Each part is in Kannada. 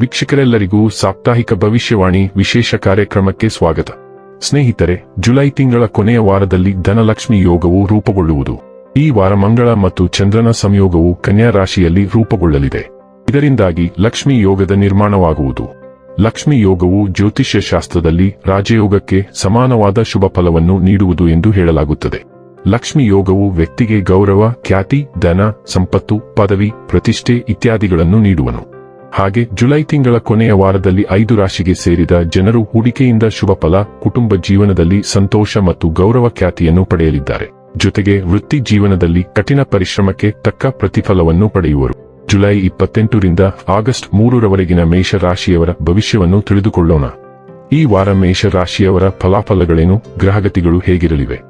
ವೀಕ್ಷಕರೆಲ್ಲರಿಗೂ ಸಾಪ್ತಾಹಿಕ ಭವಿಷ್ಯವಾಣಿ ವಿಶೇಷ ಕಾರ್ಯಕ್ರಮಕ್ಕೆ ಸ್ವಾಗತ. ಸ್ನೇಹಿತರೆ, ಜುಲೈ ತಿಂಗಳ ಕೊನೆಯ ವಾರದಲ್ಲಿ ಧನಲಕ್ಷ್ಮಿ ಯೋಗವು ರೂಪುಗೊಳ್ಳುವುದು. ಈ ವಾರ ಮಂಗಳ ಮತ್ತು ಚಂದ್ರನ ಸಂಯೋಗವು ಕನ್ಯಾ ರಾಶಿಯಲ್ಲಿ ರೂಪುಗೊಳ್ಳಲಿದೆ. ಇದರಿಂದಾಗಿ ಲಕ್ಷ್ಮಿ ಯೋಗದ ನಿರ್ಮಾಣವಾಗುವುದು. ಲಕ್ಷ್ಮಿ ಯೋಗವು ಜ್ಯೋತಿಷ್ಯ ಶಾಸ್ತ್ರದಲ್ಲಿ ರಾಜಯೋಗಕ್ಕೆ ಸಮಾನವಾದ ಶುಭ ಫಲವನ್ನು ನೀಡುವುದು ಎಂದು ಹೇಳಲಾಗುತ್ತದೆ. ಲಕ್ಷ್ಮಿ ಯೋಗವು ವ್ಯಕ್ತಿಗೆ ಗೌರವ, ಖ್ಯಾತಿ, ಧನ, ಸಂಪತ್ತು, ಪದವಿ, ಪ್ರತಿಷ್ಠೆ ಇತ್ಯಾದಿಗಳನ್ನು ನೀಡುವನು. ಹಾಗೆ ಜುಲೈ ತಿಂಗಳ ಕೊನೆಯ ವಾರದಲ್ಲಿ ಐದು ರಾಶಿಗೆ ಸೇರಿದ ಜನರು ಹೂಡಿಕೆಯಿಂದ ಶುಭ ಫಲ, ಕುಟುಂಬ ಜೀವನದಲ್ಲಿ ಸಂತೋಷ ಮತ್ತು ಗೌರವ ಖ್ಯಾತಿಯನ್ನು ಪಡೆಯಲಿದ್ದಾರೆ. ಜೊತೆಗೆ ವೃತ್ತಿ ಜೀವನದಲ್ಲಿ ಕಠಿಣ ಪರಿಶ್ರಮಕ್ಕೆ ತಕ್ಕ ಪ್ರತಿಫಲವನ್ನು ಪಡೆಯುವರು. ಜುಲೈ ಇಪ್ಪತ್ತೆಂಟರಿಂದ ಆಗಸ್ಟ್ ಮೂರರವರೆಗಿನ ಮೇಷ ರಾಶಿಯವರ ಭವಿಷ್ಯವನ್ನು ತಿಳಿದುಕೊಳ್ಳೋಣ. ಈ ವಾರ ಮೇಷ ರಾಶಿಯವರ ಫಲಾಫಲಗಳೇನು, ಗ್ರಹಗತಿಗಳು ಹೇಗಿರಲಿವೆ?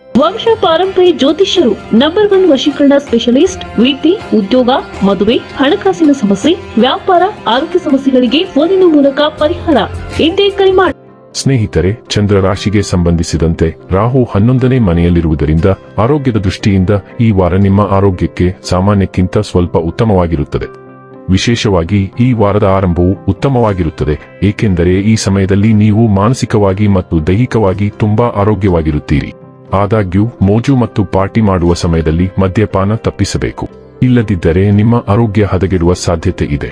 ವಂಶ ಪಾರಂಪರ್ಯ ಜ್ಯೋತಿಷ್ಯರು ನಂಬರ್ ಒನ್ ವಶೀಕರಣ ಸ್ಪೆಷಲಿಸ್ಟ್ ವಿದ್ಯೆ ಉದ್ಯೋಗ, ಮದುವೆ, ಹಣಕಾಸಿನ ಸಮಸ್ಯೆ, ವ್ಯಾಪಾರ, ಆರೋಗ್ಯ ಸಮಸ್ಯೆಗಳಿಗೆ ಫೋನಿನ ಮೂಲಕ ಪರಿಹಾರ. ಎಂದೇ ಕರೆ ಮಾಡಿ ಸ್ನೇಹಿತರೆ, ಚಂದ್ರ ರಾಶಿಗೆ ಸಂಬಂಧಿಸಿದಂತೆ ರಾಹು ಹನ್ನೊಂದನೇ ಮನೆಯಲ್ಲಿರುವುದರಿಂದ ಆರೋಗ್ಯದ ದೃಷ್ಟಿಯಿಂದ ಈ ವಾರ ನಿಮ್ಮ ಆರೋಗ್ಯಕ್ಕೆ ಸಾಮಾನ್ಯಕ್ಕಿಂತ ಸ್ವಲ್ಪ ಉತ್ತಮವಾಗಿರುತ್ತದೆ. ವಿಶೇಷವಾಗಿ ಈ ವಾರದ ಆರಂಭವು ಉತ್ತಮವಾಗಿರುತ್ತದೆ, ಏಕೆಂದರೆ ಈ ಸಮಯದಲ್ಲಿ ನೀವು ಮಾನಸಿಕವಾಗಿ ಮತ್ತು ದೈಹಿಕವಾಗಿ ತುಂಬಾ ಆರೋಗ್ಯವಾಗಿರುತ್ತೀರಿ. ಆದಾಗ್ಯೂ, ಮೋಜು ಮತ್ತು ಪಾರ್ಟಿ ಮಾಡುವ ಸಮಯದಲ್ಲಿ ಮದ್ಯಪಾನ ತಪ್ಪಿಸಬೇಕು. ಇಲ್ಲದಿದ್ದರೆ ನಿಮ್ಮ ಆರೋಗ್ಯ ಹದಗೆಡುವ ಸಾಧ್ಯತೆ ಇದೆ.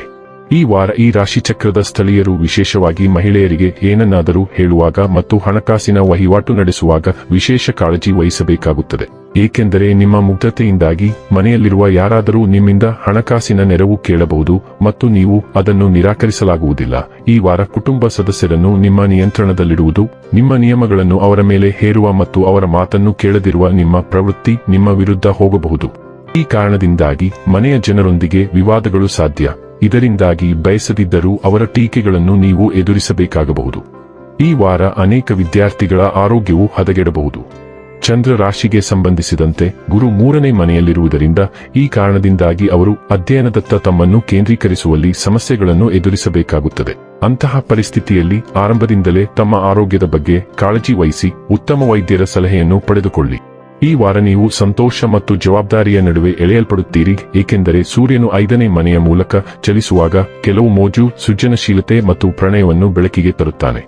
ಈ ವಾರ ಈ ರಾಶಿಚಕ್ರದ ಸ್ಥಳೀಯರು ವಿಶೇಷವಾಗಿ ಮಹಿಳೆಯರಿಗೆ ಏನನ್ನಾದರೂ ಹೇಳುವಾಗ ಮತ್ತು ಹಣಕಾಸಿನ ವಹಿವಾಟು ನಡೆಸುವಾಗ ವಿಶೇಷ ಕಾಳಜಿ ವಹಿಸಬೇಕಾಗುತ್ತದೆ. ಏಕೆಂದರೆ ನಿಮ್ಮ ಮುಗ್ಧತೆಯಿಂದಾಗಿ ಮನೆಯಲ್ಲಿರುವ ಯಾರಾದರೂ ನಿಮ್ಮಿಂದ ಹಣಕಾಸಿನ ನೆರವು ಕೇಳಬಹುದು ಮತ್ತು ನೀವು ಅದನ್ನು ನಿರಾಕರಿಸಲಾಗುವುದಿಲ್ಲ. ಈ ವಾರ ಕುಟುಂಬ ಸದಸ್ಯರನ್ನು ನಿಮ್ಮ ನಿಯಂತ್ರಣದಲ್ಲಿಡುವುದು, ನಿಮ್ಮ ನಿಯಮಗಳನ್ನು ಅವರ ಮೇಲೆ ಹೇರುವ ಮತ್ತು ಅವರ ಮಾತನ್ನು ಕೇಳದಿರುವ ನಿಮ್ಮ ಪ್ರವೃತ್ತಿ ನಿಮ್ಮ ವಿರುದ್ಧ ಹೋಗಬಹುದು. ಈ ಕಾರಣದಿಂದಾಗಿ ಮನೆಯ ಜನರೊಂದಿಗೆ ವಿವಾದಗಳು ಸಾಧ್ಯ. ಇದರಿಂದಾಗಿ ಬಯಸದಿದ್ದರೂ ಅವರ ಟೀಕೆಗಳನ್ನು ನೀವು ಎದುರಿಸಬೇಕಾಗಬಹುದು. ಈ ವಾರ ಅನೇಕ ವಿದ್ಯಾರ್ಥಿಗಳ ಆರೋಗ್ಯವು ಹದಗೆಡಬಹುದು. ಚಂದ್ರ ರಾಶಿಗೆ ಸಂಬಂಧಿಸಿದಂತೆ ಗುರು ಮೂರನೇ ಮನೆಯಲ್ಲಿರುವುದರಿಂದ ಈ ಕಾರಣದಿಂದಾಗಿ ಅವರು ಅಧ್ಯಯನದತ್ತ ತಮ್ಮನ್ನು ಕೇಂದ್ರೀಕರಿಸುವಲ್ಲಿ ಸಮಸ್ಯೆಗಳನ್ನು ಎದುರಿಸಬೇಕಾಗುತ್ತದೆ. ಅಂತಹ ಪರಿಸ್ಥಿತಿಯಲ್ಲಿ ಆರಂಭದಿಂದಲೇ ತಮ್ಮ ಆರೋಗ್ಯದ ಬಗ್ಗೆ ಕಾಳಜಿ ವಹಿಸಿ ಉತ್ತಮ ವೈದ್ಯರ ಸಲಹೆಯನ್ನು ಪಡೆದುಕೊಳ್ಳಿ. ಈ ವಾರ ನೀವು ಸಂತೋಷ ಮತ್ತು ಜವಾಬ್ದಾರಿಯ ನಡುವೆ ಎಳೆಯಲ್ಪಡುತ್ತೀರಿ, ಏಕೆಂದರೆ ಸೂರ್ಯನು ಐದನೇ ಮನೆಯ ಮೂಲಕ ಚಲಿಸುವಾಗ ಕೆಲವು ಮೋಜು ಸೃಜನಶೀಲತೆ ಮತ್ತು ಪ್ರಣಯವನ್ನು ಬೆಳಕಿಗೆ ತರುತ್ತಾನೆ.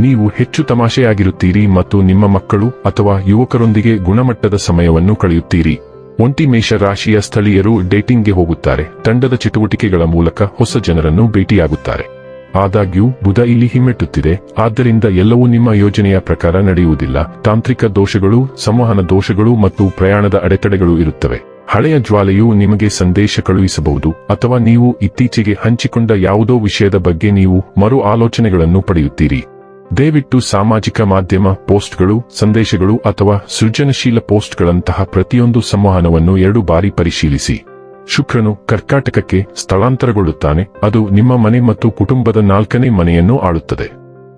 ನೀವು ಹೆಚ್ಚು ತಮಾಷೆಯಾಗಿರುತ್ತೀರಿ ಮತ್ತು ನಿಮ್ಮ ಮಕ್ಕಳು ಅಥವಾ ಯುವಕರೊಂದಿಗೆ ಗುಣಮಟ್ಟದ ಸಮಯವನ್ನು ಕಳೆಯುತ್ತೀರಿ. ಒಂಟಿ ಮೇಷ ರಾಶಿಯ ಸ್ಥಳೀಯರು ಡೇಟಿಂಗ್ಗೆ ಹೋಗುತ್ತಾರೆ. ತಂಡದ ಚಟುವಟಿಕೆಗಳ ಮೂಲಕ ಹೊಸ ಜನರನ್ನು ಭೇಟಿಯಾಗುತ್ತಾರೆ. ಆದಾಗ್ಯೂ, ಬುಧ ಇಲ್ಲಿ ಹಿಮ್ಮೆಟ್ಟುತ್ತಿದೆ. ಆದ್ದರಿಂದ ಎಲ್ಲವೂ ನಿಮ್ಮ ಯೋಜನೆಯ ಪ್ರಕಾರ ನಡೆಯುವುದಿಲ್ಲ. ತಾಂತ್ರಿಕ ದೋಷಗಳು, ಸಂವಹನ ದೋಷಗಳು ಮತ್ತು ಪ್ರಯಾಣದ ಅಡೆತಡೆಗಳು ಇರುತ್ತವೆ. ಹಳೆಯ ಜ್ವಾಲೆಯು ನಿಮಗೆ ಸಂದೇಶ ಕಳುಹಿಸಬಹುದು ಅಥವಾ ನೀವು ಇತ್ತೀಚೆಗೆ ಹಂಚಿಕೊಂಡ ಯಾವುದೋ ವಿಷಯದ ಬಗ್ಗೆ ನೀವು ಮರು ಆಲೋಚನೆಗಳನ್ನು ಪಡೆಯುತ್ತೀರಿ. ದಯವಿಟ್ಟು ಸಾಮಾಜಿಕ ಮಾಧ್ಯಮ ಪೋಸ್ಟ್ಗಳು, ಸಂದೇಶಗಳು ಅಥವಾ ಸೃಜನಶೀಲ ಪೋಸ್ಟ್ಗಳಂತಹ ಪ್ರತಿಯೊಂದು ಸಂವಹನವನ್ನು ಎರಡು ಬಾರಿ ಪರಿಶೀಲಿಸಿ. ಶುಕ್ರನು ಕರ್ಕಾಟಕಕ್ಕೆ ಸ್ಥಳಾಂತರಗೊಳ್ಳುತ್ತಾನೆ, ಅದು ನಿಮ್ಮ ಮನೆ ಮತ್ತು ಕುಟುಂಬದ ನಾಲ್ಕನೇ ಮನೆಯನ್ನು ಆಳುತ್ತದೆ.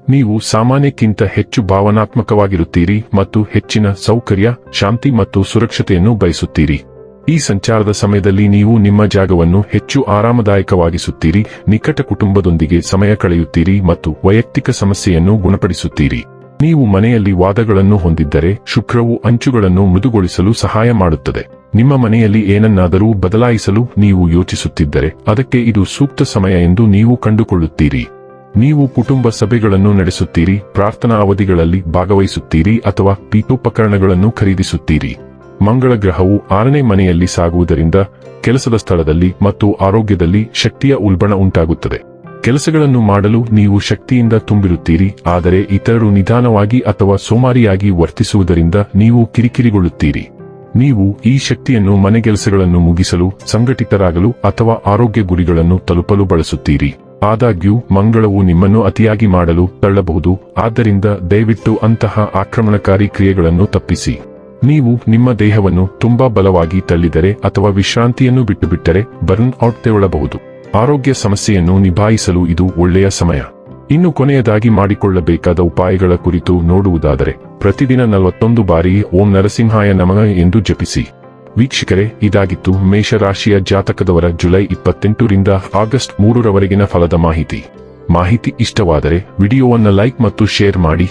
ನೀವು ಸಾಮಾನ್ಯಕ್ಕಿಂತ ಹೆಚ್ಚು ಭಾವನಾತ್ಮಕವಾಗಿರುತ್ತೀರಿ ಮತ್ತು ಹೆಚ್ಚಿನ ಸೌಕರ್ಯ, ಶಾಂತಿ ಮತ್ತು ಸುರಕ್ಷತೆಯನ್ನು ಬಯಸುತ್ತೀರಿ. ಈ ಸಂಚಾರದ ಸಮಯದಲ್ಲಿ ನೀವು ನಿಮ್ಮ ಜಾಗವನ್ನು ಹೆಚ್ಚು ಆರಾಮದಾಯಕವಾಗಿಸುತ್ತೀರಿ, ನಿಕಟ ಕುಟುಂಬದೊಂದಿಗೆ ಸಮಯ ಕಳೆಯುತ್ತೀರಿ ಮತ್ತು ವೈಯಕ್ತಿಕ ಸಮಸ್ಯೆಯನ್ನು ಗುಣಪಡಿಸುತ್ತೀರಿ. ನೀವು ಮನೆಯಲ್ಲಿ ವಾದಗಳನ್ನು ಹೊಂದಿದ್ದರೆ ಶುಕ್ರವು ಅಂಚುಗಳನ್ನು ಮೃದುಗೊಳಿಸಲು ಸಹಾಯ ಮಾಡುತ್ತದೆ. ನಿಮ್ಮ ಮನೆಯಲ್ಲಿ ಏನನ್ನಾದರೂ ಬದಲಾಯಿಸಲು ನೀವು ಯೋಚಿಸುತ್ತಿದ್ದರೆ ಅದಕ್ಕೆ ಇದು ಸೂಕ್ತ ಸಮಯ ಎಂದು ನೀವು ಕಂಡುಕೊಳ್ಳುತ್ತೀರಿ. ನೀವು ಕುಟುಂಬ ಸಭೆಗಳನ್ನು ನಡೆಸುತ್ತೀರಿ, ಪ್ರಾರ್ಥನಾ ಅವಧಿಗಳಲ್ಲಿ ಭಾಗವಹಿಸುತ್ತೀರಿ ಅಥವಾ ಪೀಠೋಪಕರಣಗಳನ್ನು ಖರೀದಿಸುತ್ತೀರಿ. ಮಂಗಳ ಗ್ರಹವು ಆರನೇ ಮನೆಯಲ್ಲಿ ಸಾಗುವುದರಿಂದ ಕೆಲಸದ ಸ್ಥಳದಲ್ಲಿ ಮತ್ತು ಆರೋಗ್ಯದಲ್ಲಿ ಶಕ್ತಿಯ ಉಲ್ಬಣ ಉಂಟಾಗುತ್ತದೆ. ಕೆಲಸಗಳನ್ನು ಮಾಡಲು ನೀವು ಶಕ್ತಿಯಿಂದ ತುಂಬಿರುತ್ತೀರಿ, ಆದರೆ ಇತರರು ನಿಧಾನವಾಗಿ ಅಥವಾ ಸೋಮಾರಿಯಾಗಿ ವರ್ತಿಸುವುದರಿಂದ ನೀವು ಕಿರಿಕಿರಿಗೊಳ್ಳುತ್ತೀರಿ. ನೀವು ಈ ಶಕ್ತಿಯನ್ನು ಮನೆಗೆಲಸಗಳನ್ನು ಮುಗಿಸಲು, ಸಂಘಟಿತರಾಗಲು ಅಥವಾ ಆರೋಗ್ಯ ಗುರಿಗಳನ್ನು ತಲುಪಲು ಬಳಸುತ್ತೀರಿ. ಆದಾಗ್ಯೂ, ಮಂಗಳವು ನಿಮ್ಮನ್ನು ಅತಿಯಾಗಿ ಮಾಡಲು ತಳ್ಳಬಹುದು, ಆದ್ದರಿಂದ ದಯವಿಟ್ಟು ಅಂತಹ ಆಕ್ರಮಣಕಾರಿ ಕ್ರಿಯೆಗಳನ್ನು ತಪ್ಪಿಸಿ. ನೀವು ನಿಮ್ಮ ದೇಹವನ್ನು ತುಂಬಾ ಬಲವಾಗಿ ತಳ್ಳಿದರೆ ಅಥವಾ ವಿಶ್ರಾಂತಿಯನ್ನು ಬಿಟ್ಟುಬಿಟ್ಟರೆ ಬರ್ನ್ ಔಟ್ ತೇಳಬಹುದು ಆರೋಗ್ಯ ಸಮಸ್ಯೆಯನ್ನು ನಿಭಾಯಿಸಲು ಇದು ಒಳ್ಳೆಯ ಸಮಯ. ಇನ್ನು ಕೊನೆಯದಾಗಿ ಮಾಡಿಕೊಳ್ಳಬೇಕಾದ ಉಪಾಯಗಳ ಕುರಿತು ನೋಡುವುದಾದರೆ, ಪ್ರತಿದಿನ ನಲವತ್ತೊಂದು ಬಾರಿ ಓಂ ನರಸಿಂಹಾಯ ನಮಃ ಎಂದು ಜಪಿಸಿ. ವೀಕ್ಷಕರೇ, ಇದಾಗಿತ್ತು ಮೇಷರಾಶಿಯ ಜಾತಕದವರ ಜುಲೈ ಇಪ್ಪತ್ತೆಂಟರಿಂದ ಆಗಸ್ಟ್ ಮೂರರವರೆಗಿನ ಫಲದ ಮಾಹಿತಿ. ಮಾಹಿತಿ ಇಷ್ಟವಾದರೆ ವಿಡಿಯೋವನ್ನು ಲೈಕ್ ಮತ್ತು ಶೇರ್ ಮಾಡಿ.